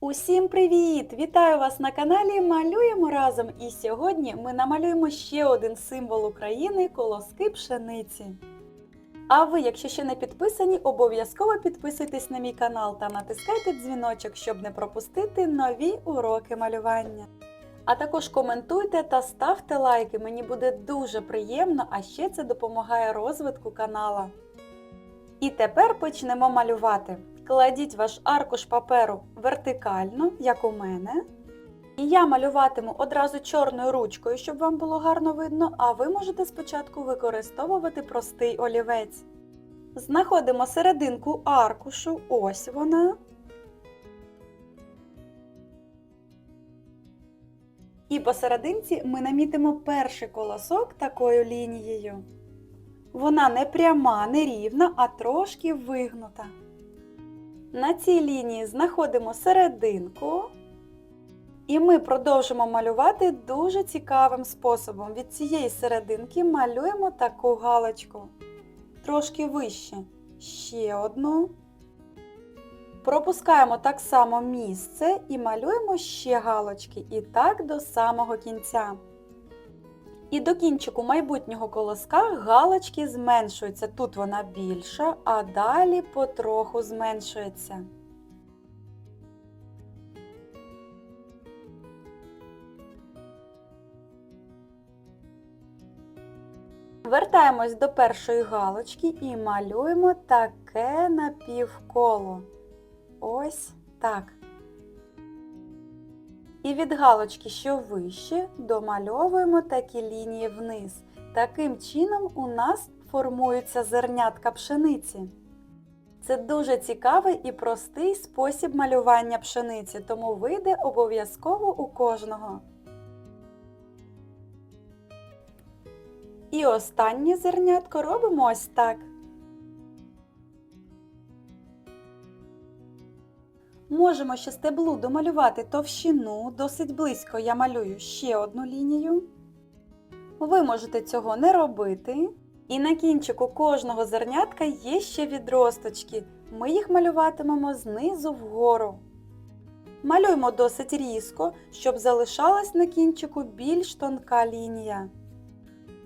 Усім привіт! Вітаю вас на каналі Малюємо разом. І сьогодні ми намалюємо ще один символ України колоски пшениці. А ви, якщо ще не підписані, обов'язково підписуйтесь на мій канал та натискайте дзвіночок, щоб не пропустити нові уроки малювання. А також коментуйте та ставте лайки, мені буде дуже приємно, а ще це допомагає розвитку канала. І тепер почнемо малювати. Кладіть ваш аркуш паперу вертикально, як у мене. І я малюватиму одразу чорною ручкою, щоб вам було гарно видно, а ви можете спочатку використовувати простий олівець. Знаходимо серединку аркушу, ось вона. І посерединці ми намітимо перший колосок такою лінією. Вона не пряма, не рівна, а трошки вигнута. На цій лінії знаходимо серединку. І ми продовжимо малювати дуже цікавим способом. Від цієї серединки малюємо таку галочку. Трошки вище. Ще одну. Пропускаємо так само місце і малюємо ще галочки. І так до самого кінця. І до кінчику майбутнього колоска галочки зменшуються. Тут вона більша, а далі потроху зменшується. Вертаємось до першої галочки і малюємо таке напівколо. Ось так. І від галочки, що вище, домальовуємо такі лінії вниз. Таким чином у нас формуються зернятка пшениці. Це дуже цікавий і простий спосіб малювання пшениці, тому вийде обов'язково у кожного. І останнє зернятко робимо ось так. Можемо ще стеблу домалювати товщину, досить близько я малюю ще одну лінію. Ви можете цього не робити. І на кінчику кожного зернятка є ще відросточки. Ми їх малюватимемо знизу вгору. Малюємо досить різко, щоб залишалась на кінчику більш тонка лінія.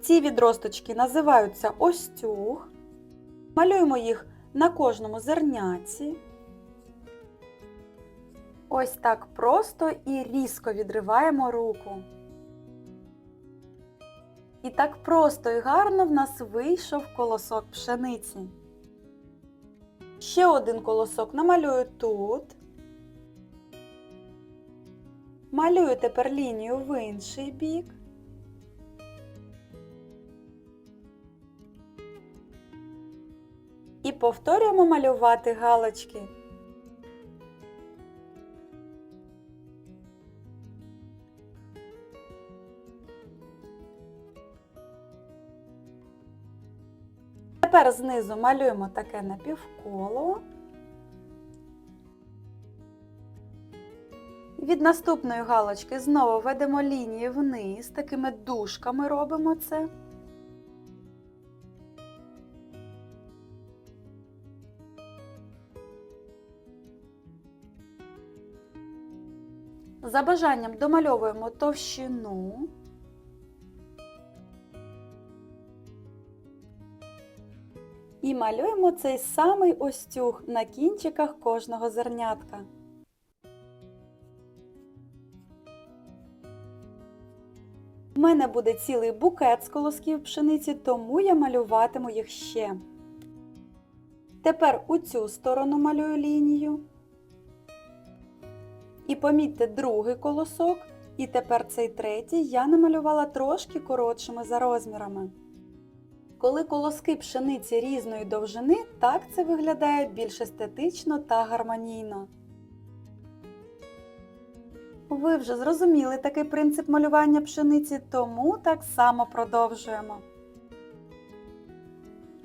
Ці відросточки називаються остюг. Малюємо їх на кожному зерняці. Ось так просто і різко відриваємо руку. І так просто і гарно в нас вийшов колосок пшениці. Ще один колосок намалюю тут. Малюю тепер лінію в інший бік. І повторюємо малювати галочки. Тепер знизу малюємо таке напівколо. Від наступної галочки знову ведемо лінії вниз, такими дужками робимо це. За бажанням домальовуємо товщину. І малюємо цей самий остюг на кінчиках кожного зернятка. У мене буде цілий букет з колосків пшениці, тому я малюватиму їх ще. Тепер у цю сторону малюю лінію. І помітьте другий колосок, і тепер цей третій я намалювала трошки коротшими за розмірами. Коли колоски пшениці різної довжини, так це виглядає більш естетично та гармонійно. Ви вже зрозуміли такий принцип малювання пшениці, тому так само продовжуємо.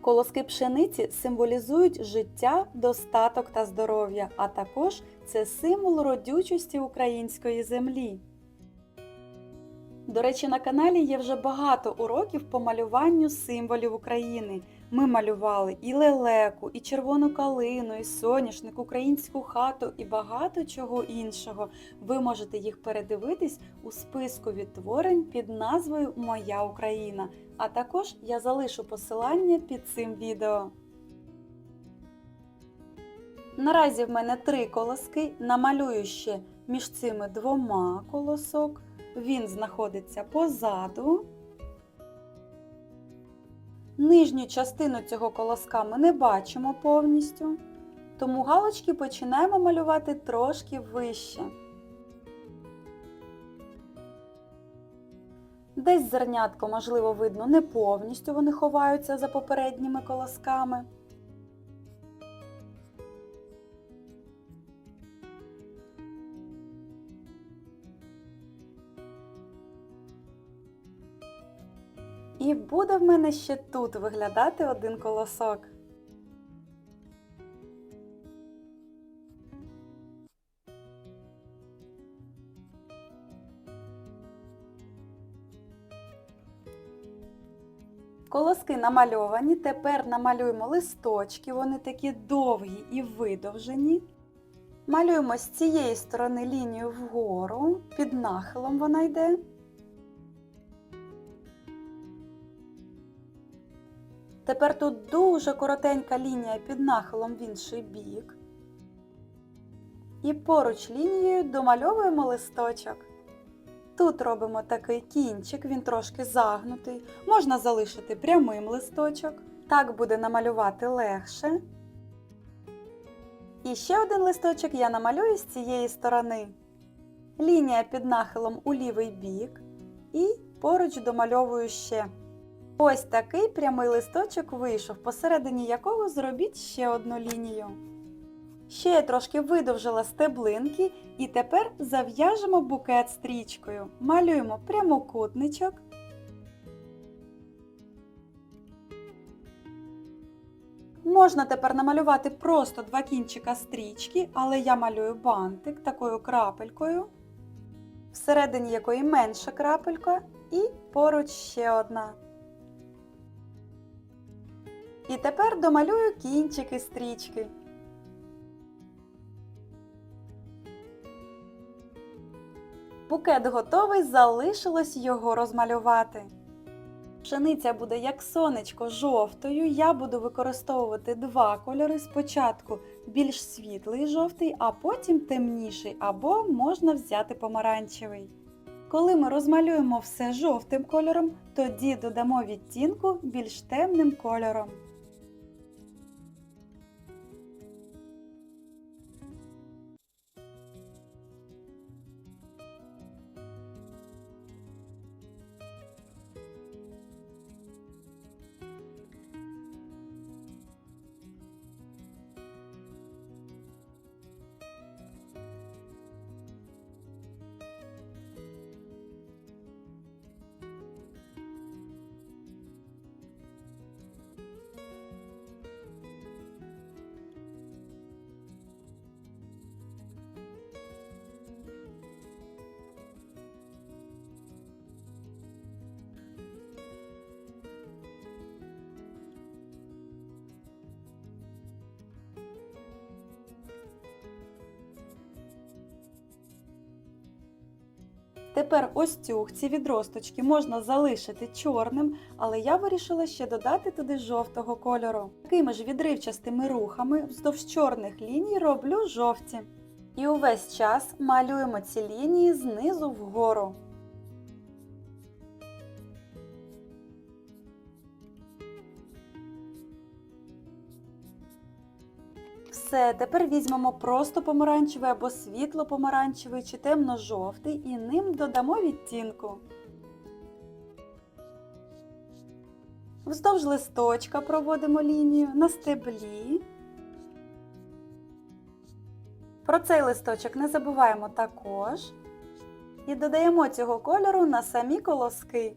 Колоски пшениці символізують життя, достаток та здоров'я, а також це символ родючості української землі. До речі, на каналі є вже багато уроків по малюванню символів України. Ми малювали і лелеку, і червону калину, і соняшник, українську хату і багато чого іншого. Ви можете їх передивитись у списку відтворень під назвою Моя Україна. А також я залишу посилання під цим відео. Наразі в мене три колоски. Намалюю ще між цими двома колосок. Він знаходиться позаду. Нижню частину цього колоска ми не бачимо повністю, тому галочки починаємо малювати трошки вище. Десь зернятко, можливо, видно не повністю, вони ховаються за попередніми колосками. Буде в мене ще тут виглядати один колосок. Колоски намальовані, тепер намалюємо листочки, вони такі довгі і видовжені. Малюємо з цієї сторони лінію вгору, під нахилом вона йде. Тепер тут дуже коротенька лінія під нахилом в інший бік. І поруч лінією домальовуємо листочок. Тут робимо такий кінчик, він трошки загнутий. Можна залишити прямим листочок. Так буде намалювати легше. І ще один листочок я намалюю з цієї сторони. Лінія під нахилом у лівий бік. І поруч домальовую ще. Ось такий прямий листочок вийшов, посередині якого зробіть ще одну лінію. Ще я трошки видовжила стеблинки і тепер зав'яжемо букет стрічкою. Малюємо прямокутничок. Можна тепер намалювати просто два кінчика стрічки, але я малюю бантик такою крапелькою, всередині якої менша крапелька, і поруч ще одна. І тепер домалюю кінчики стрічки. Букет готовий, залишилось його розмалювати. Пшениця буде як сонечко жовтою. Я буду використовувати два кольори. Спочатку більш світлий жовтий, а потім темніший, або можна взяти помаранчевий. Коли ми розмалюємо все жовтим кольором, тоді додамо відтінку більш темним кольором. Тепер ось цю ці відросточки можна залишити чорним, але я вирішила ще додати туди жовтого кольору. Такими ж відривчастими рухами вздовж чорних ліній роблю жовті. І увесь час малюємо ці лінії знизу вгору. Все, тепер візьмемо просто помаранчевий або світло помаранчевий чи темно-жовтий і ним додамо відтінку. Вздовж листочка проводимо лінію на стеблі. Про цей листочок не забуваємо також. І додаємо цього кольору на самі колоски.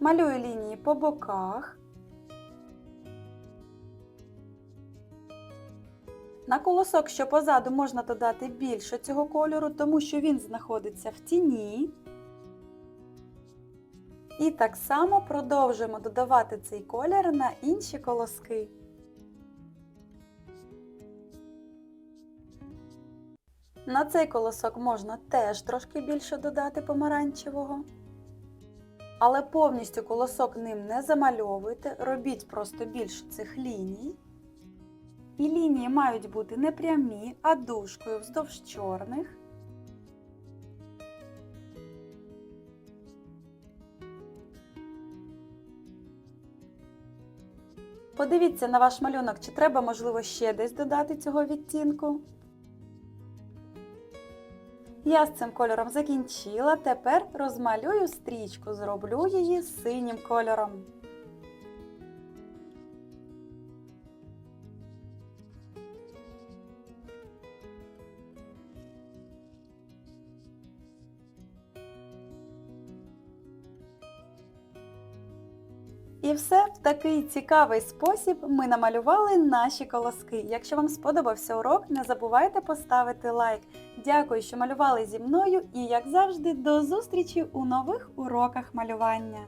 Малюю лінії по боках. На колосок, що позаду, можна додати більше цього кольору, тому що він знаходиться в тіні. І так само продовжуємо додавати цей колір на інші колоски. На цей колосок можна теж трошки більше додати помаранчевого. Але повністю колосок ним не замальовуйте, робіть просто більше цих ліній. І лінії мають бути не прямі, а дужкою вздовж чорних. Подивіться на ваш малюнок, чи треба, можливо, ще десь додати цього відтінку. Я з цим кольором закінчила, тепер розмалюю стрічку, зроблю її синім кольором. І все в такий цікавий спосіб ми намалювали наші колоски. Якщо вам сподобався урок, не забувайте поставити лайк. Дякую, що малювали зі мною і, як завжди, до зустрічі у нових уроках малювання.